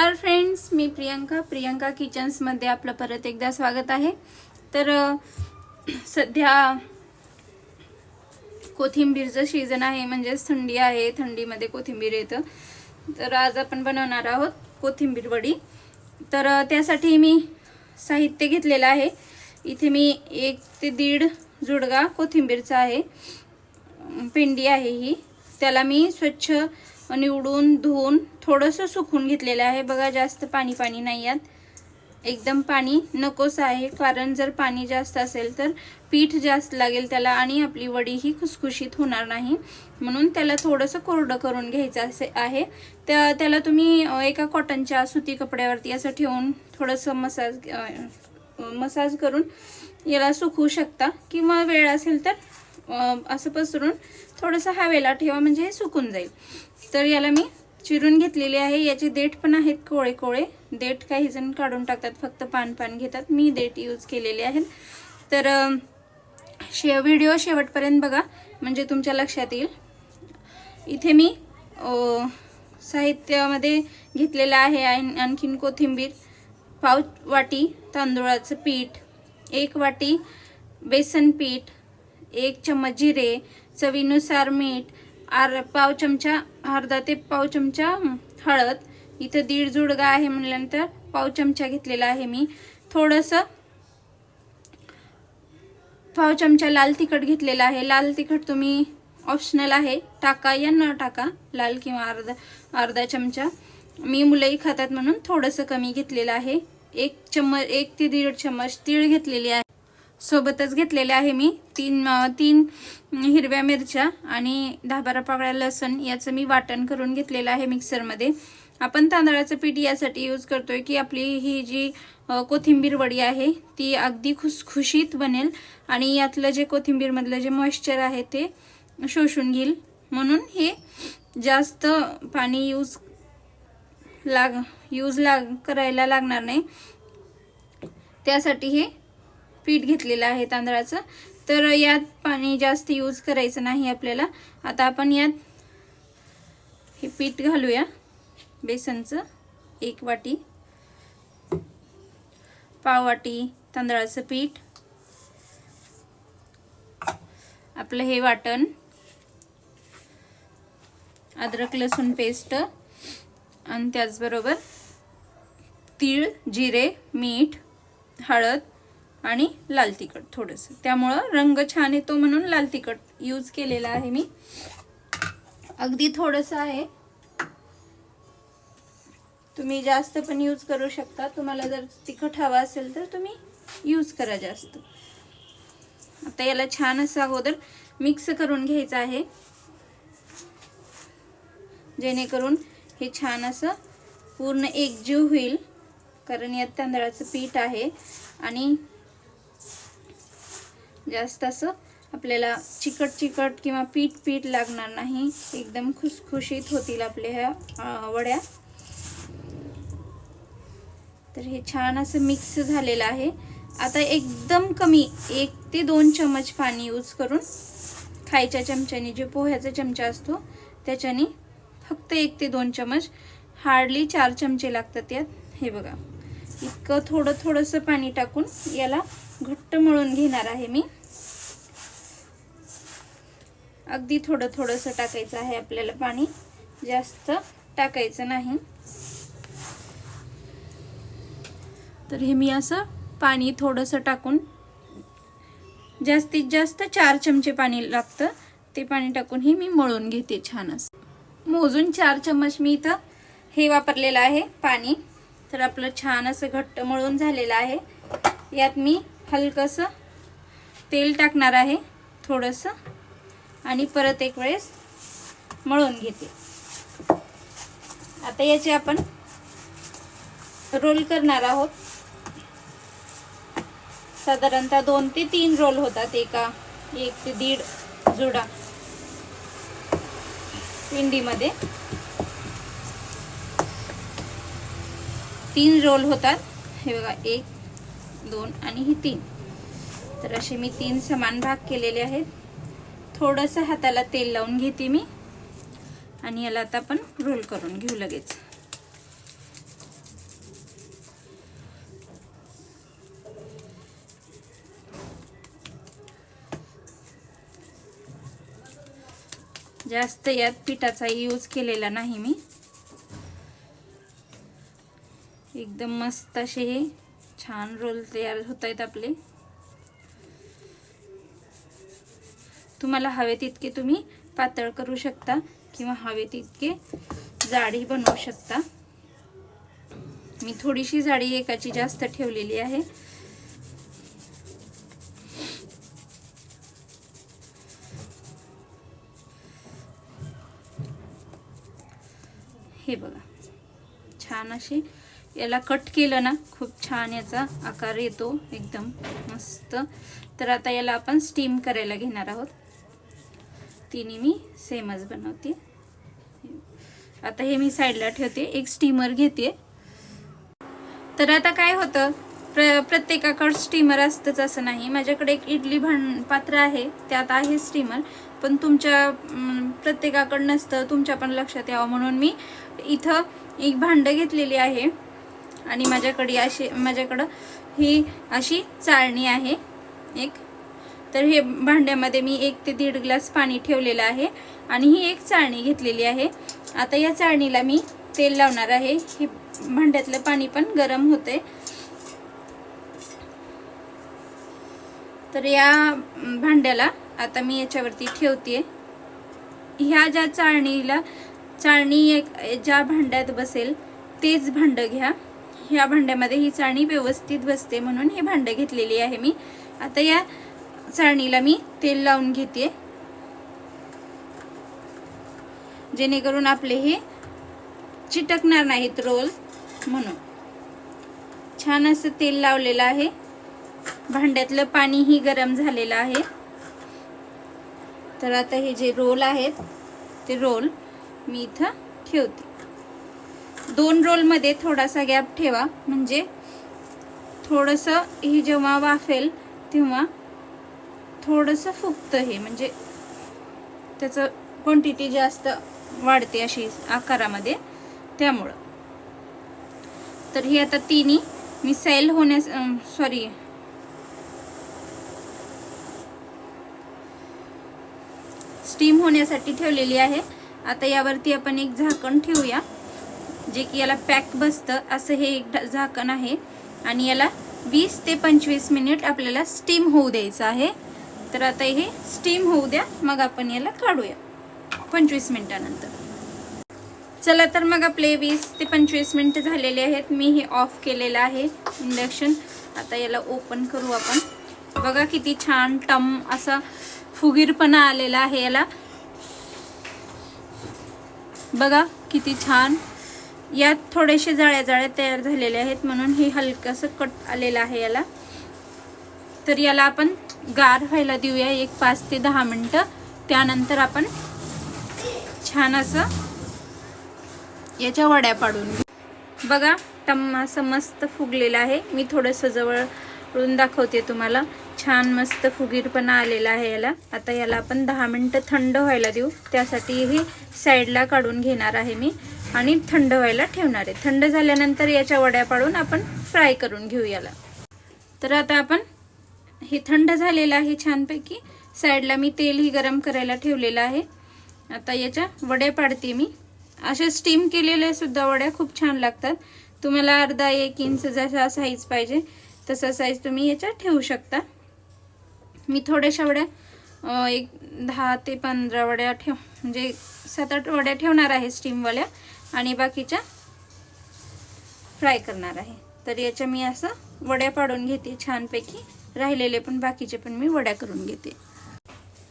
नमस्कार फ्रेंड्स मी प्रियंका. प्रियंका किचन्समध्ये आपलं परत एकदा स्वागत आहे. तर सध्या कोथिंबीरचं सीझन आहे म्हणजेच थंडी आहे थंडीमध्ये कोथिंबीर येतं. तर आज आपण बनवणार आहोत कोथिंबीर वडी. तर त्यासाठी मी साहित्य घेतलेलं आहे. इथे मी एक ते दीड जुडगा कोथिंबीरचा आहे. पेंडी आहे ही. त्याला मी स्वच्छ निवडून धुवून थोडंसं सुकून घेतलेलं आहे. बघा जास्त पाणी पाणी नाही आहेत एकदम पाणी नकोच आहे कारण जर पाणी जास्त असेल तर पीठ जास्त लागेल त्याला आणि आपली वडी ही खुसखुशीत होणार नाही. म्हणून त्याला थोडंसं कोरडं करून घ्यायचं असे आहे. त्या त्याला तुम्ही एका कॉटनच्या सुती कपड्यावरती असं ठेवून थोडंसं मसाज मसाज करून याला सुकवू शकता. किंवा वेळ असेल तर असं पसरून थोडंसं हवेला ठेवा म्हणजे हे सुकून जाईल. तर याला मी चिरून घेतलेले आहे. याचे देठ पण आहेत कोळे कोळे. देठ काही जण काढून टाकतात फक्त पान पान घेतात. मी देठ यूज केलेले आहेत. तर शे व्हिडिओ शेवटपर्यंत बघा म्हणजे तुमच्या लक्षात येईल. इथे मी साहित्यामध्ये घेतलेलं आहे आणखीन कोथिंबीर पाव वाटी तांदूळाचं पीठ एक वाटी बेसन पीठ एक चम्मच जिरे चवीनुसार मीठ आर पाव चमचा अर्धा ते पाव चमचा हळद. इथं दीड जुडगा आहे म्हटल्यानंतर पाव चमचा घेतलेला आहे मी. थोडंसं पाव चमचा लाल तिखट घेतलेला आहे. लाल तिखट तुम्ही ऑप्शनल आहे. टाका या न टाका. लाल किंवा अर्धा अर्धा चमचा. मी मुलंही खातात म्हणून थोडंसं कमी घेतलेलं आहे. एक चम्मच एक ते दीड चम्मच तीळ घेतलेली आहे. सोबतच घेतलेले आहे मी. तीन तीन हिरव्या मिरच्या आणि दहा बारा पाकळ्या लसण याचं मी वाटण करून घेतलेलं आहे मिक्सरमध्ये. आपण तांदळाचं पीठ यासाठी यूज करतोय की आपली ही जी कोथिंबीर वडी आहे ती अगदी खुसखुशीत बनेल आणि यातलं जे कोथिंबीरमधलं जे मॉइश्चर आहे ते शोषून घेईल. म्हणून हे जास्त पाणी यूज लाग यूज लाग करायला लागणार नाही. त्यासाठी हे पीठ घेतलेलं आहे तांदळाचं. तर यात पाणी जास्त यूज करायचं नाही आपल्याला. आता आपण यात हे पीठ घालूया. बेसनचं एक वाटी. पाव वाटी तांदळाचं पीठ. आपलं हे वाटण. अद्रक लसूण पेस्ट. आणि त्याचबरोबर तीळ जिरे मीठ हळद. आणि लाल तिखट थोडंसं. त्यामुळं रंग छान येतो म्हणून लाल तिखट यूज केलेला आहे मी. अगदी थोडंसं आहे. तुम्ही जास्त पण यूज करू शकता. तुम्हाला जर तिखट हवा असेल तर तुम्ही यूज करा जास्त. आता याला छान असं अगोदर मिक्स करून घ्यायचं आहे. जेणेकरून हे छान असं पूर्ण एकजीव होईल. कारण यात तांदळाचं पीठ आहे. आणि जास्त असं आपल्याला चिकट चिकट किंवा पीठ पीठ लागणार नाही. एकदम खुसखुशीत होतील आपल्या ह्या वड्या. तर हे छान असं मिक्स झालेलं आहे. आता एकदम कमी एक ते दोन चमच पाणी यूज करून खायच्या चमच्याने जे पोह्याचा चमचा असतो त्याच्याने फक्त एक ते दोन चमच हार्डली चार चमचे लागतात यात हे बघा इतकं थोडं थोडंसं पाणी टाकून याला घट्ट मळून घेणार आहे मी. अगदी थोडं थोडंसं टाकायचं आहे आपल्याला पाणी. जास्त टाकायचं नाही. तर हे मी असं पाणी थोडंसं टाकून जास्तीत जास्त चार चमचे पाणी लागतं. ते पाणी टाकून हे मी मळून घेते छान असं मोजून चार चम्मच मी इथं हे वापरलेलं आहे पाणी. तर आपलं छान असं घट्ट मळून झालेलं आहे. यात मी हलकंसं तेल टाकणार आहे. थोडंसं आणि परत एक वेळेस मळून घेते. आता याचे आपण रोल करणार आहोत. साधारणतः दोन ते तीन रोल होतात एका एक ते दीड जुडा पिंडीमध्ये. तीन रोल होतात. हे बघा एक दोन आणि ही तीन. तर असे मी तीन समान भाग केलेले आहेत. थोडंसं हाताला तेल लावून घेते मी. आणि याला आता आपण रोल करून घेऊ लगेच. जास्त यात पिठाचा यूज केलेला नाही मी. एकदम मस्त असे हे छान रोल तयार होत आहेत आपले. तुम्हाला हवे तितके तुम्ही पातळ करू शकता किंवा हवे तितके जाडी बनवू शकता. मी थोडीशी जाडी एकाची जास्त ठेवलेली आहे. हे बघा. छान अशी याला कट केलं ना खूप छान याचा आकार येतो एकदम मस्त. तर आता याला आपण स्टीम करायला घेणार आहोत. तिने मी सेमच बनवते. आता हे मी साईडला ठेवते. एक स्टीमर घेते. तर आता काय होतं? प्र प्रत्येकाकडं स्टीमर असतंच असं नाही. माझ्याकडे एक इडली भांड पात्र आहे. त्यात आहे स्टीमर. पण तुमच्या प्रत्येकाकडं नसतं. तुमच्या पण लक्षात यावं. म्हणून मी इथं एक भांडं घेतलेली आहे. आणि माझ्याकडे अशी माझ्याकडं ही अशी चाळणी आहे. एक तर हे भांड्यामध्ये मी एक ते दीड ग्लास पाणी ठेवलेलं आहे आणि ही एक चाळणी घेतलेली आहे. आता या चाळणीला मी तेल लावणार आहे. हे भांड्यातलं पाणी पण गरम होते तर या भांड्याला आता मी याच्यावरती ठेवते ह्या ज्या चाळणीला चाळणी एक ज्या भांड्यात बसेल तेच भांडं घ्या. ह्या भांड्यामध्ये ही चाळणी व्यवस्थित बसते म्हणून हे भांडं घेतलेली आहे मी. आता या चाळणीला मी तेल लावून घेते. जेणेकरून आपले हे चिटकणार नाहीत रोल म्हणून. छान असं तेल लावलेलं आहे. भांड्यातलं पाणीही गरम झालेलं आहे. तर आता हे जे रोल आहेत ते रोल मी इथं ठेवते. दोन रोलमध्ये थोडासा गॅप ठेवा. म्हणजे थोडंसं हे जेव्हा वाफेल तेव्हा थोडंसं फुगतं हे म्हणजे त्याचं क्वांटिटी जास्त वाढते अशी आकारामध्ये त्यामुळं. तर हे आता तिन्ही मी सेल होण्यास सॉरी स्टीम होण्यासाठी ठेवलेली आहे. आता यावरती आपण एक झाकण ठेवूया जे की याला पॅक बसतं असं हे एक झाकण आहे. आणि याला वीस ते पंचवीस मिनिट आपल्याला स्टीम होऊ द्यायचं आहे. तर आता हे स्टीम होऊ द्या. मग आपण याला काढूया. पंचवीस मिनिटानंतर. चला तर मग आपले वीस ते पंचवीस मिनटं झालेले आहेत. मी हे ऑफ केलेलं आहे इंडक्शन आता याला ओपन करू आपण. बघा किती छान टम असा फुगीरपणा आलेला आहे याला. बघा किती छान. यात थोडेसे जाळ्या जाळ्या तयार झालेले आहेत म्हणून हे हलकंसं कट आलेलं आहे याला. तर याला आपण गार व्हायला देऊया एक पाच ते दहा मिनटं. त्यानंतर आपण छान असं याच्या वड्या पाडून घेऊ. बघा टम असं मस्त फुगलेलं आहे. मी थोडंसं जवळून दाखवते तुम्हाला. छान मस्त फुगीरपणा आलेला आहे याला. आता याला आपण दहा मिनटं थंड व्हायला देऊ. त्यासाठी हे साईडला काढून घेणार आहे मी. आणि थंड व्हायला ठेवणार आहे. थंड झाल्यानंतर याच्या वड्या पाडून आपण फ्राय करून घेऊ याला. तर आता आपण हे थंड झालेलं आहे छानपैकी. साईडला मी तेलही गरम करायला ठेवलेलं आहे. आता याच्या वड्या पाडते मी. अशा स्टीम केलेल्या सुद्धा वड्या खूप छान लागतात. तुम्हाला अर्धा एक इंच जसा साईज पाहिजे तसा साईज तुम्ही याच्यात ठेवू शकता. मी थोड्याशा वड्या एक दहा ते पंधरा वड्या ठेव म्हणजे सात आठ वड्या ठेवणार आहे स्टीमवाल्या आणि बाकीच्या फ्राय करणार आहे. तर याच्या मी असं वड्या पाडून घेते छानपैकी. राहिलेले पण बाकीचे पण मी वड्या करून घेते.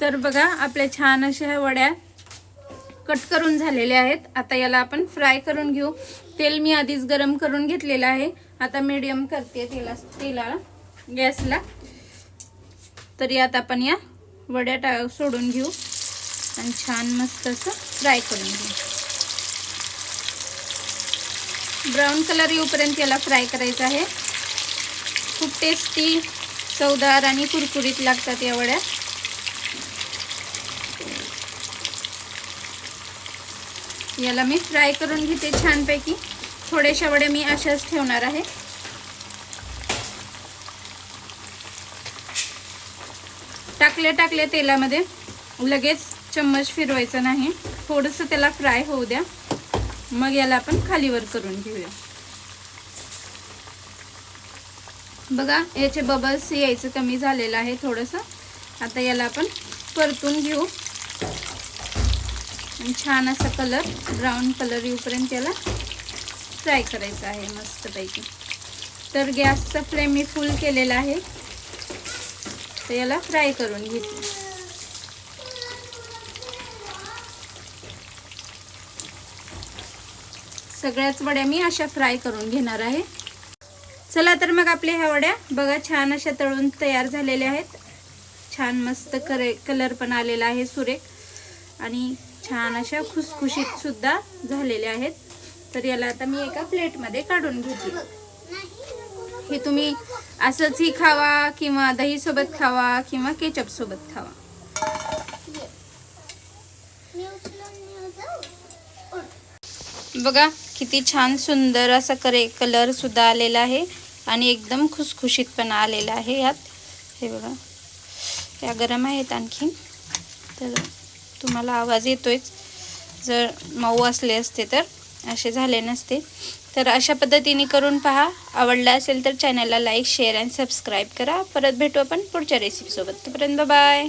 तर बघा आपल्या छान अशा वड्या कट करून झालेल्या आहेत. आता याला आपण फ्राय करून घेऊ. तेल मी आधीच गरम करून घेतलेलं आहे. आता मीडियम करते तेला तेलाला गॅसला. तर यात आपण या वड्या टा सोडून घेऊ. आणि छान मस्त असं फ्राय करून घेऊ. ब्राऊन कलर येऊपर्यंत याला फ्राय करायचं आहे. खूप टेस्टी चवदार आणि कुरकुरीत लागतात या वड्या याला मी फ्राय करून घेते छानपैकी. थोड्याशा वड्या मी अशाच ठेवणार आहे. टाकल्या टाकल्या तेलामध्ये. लगेच चम्मच फिरवायचा नाही. थोडंसं त्याला फ्राय होऊ द्या. मग याला आपण खालीवर करून घेऊया. बघा याचे बबल्स यायचं कमी झालेलं आहे थोडंसं. आता याला आपण परतून घेऊ. आणि छान असा कलर ब्राऊन कलर येऊपर्यंत याला फ्राय करायचं आहे मस्तपैकी. तर गॅसचा फ्लेम मी फुल केलेला आहे. तर याला फ्राय करून घेते. सगळ्याच वड्या मी अशा फ्राय करून घेणार आहे. चला तर मग आपल्या ह्या वड्या. बघा छान अशा तळून तयार झालेल्या आहेत. छान मस्त करे कलर पण आलेला आहे सुरेख. आणि छान अशा खुसखुशीत सुद्धा झालेल्या आहेत. तर याला आता मी एका प्लेटमध्ये काढून घेते. हे तुम्ही असंचही खावा किंवा दही सोबत खावा किंवा केचप सोबत खावा. बघा किती छान सुंदर असा करे कलर सुद्धा आलेला आहे. आणि एकदम खुसखुशीतपणा आलेला आहे यात. हे बघा. या गरम आहेत आणखीन. तर तुम्हाला आवाज येतोयच. जर मऊ असले असते तर असे झाले नसते. तर अशा पद्धतीने करून पहा. आवडला असेल तर चॅनलला लाईक शेअर अँड सबस्क्राईब करा. परत भेटू आपण पुढच्या रेसिपीसोबत तोपर्यंत बाय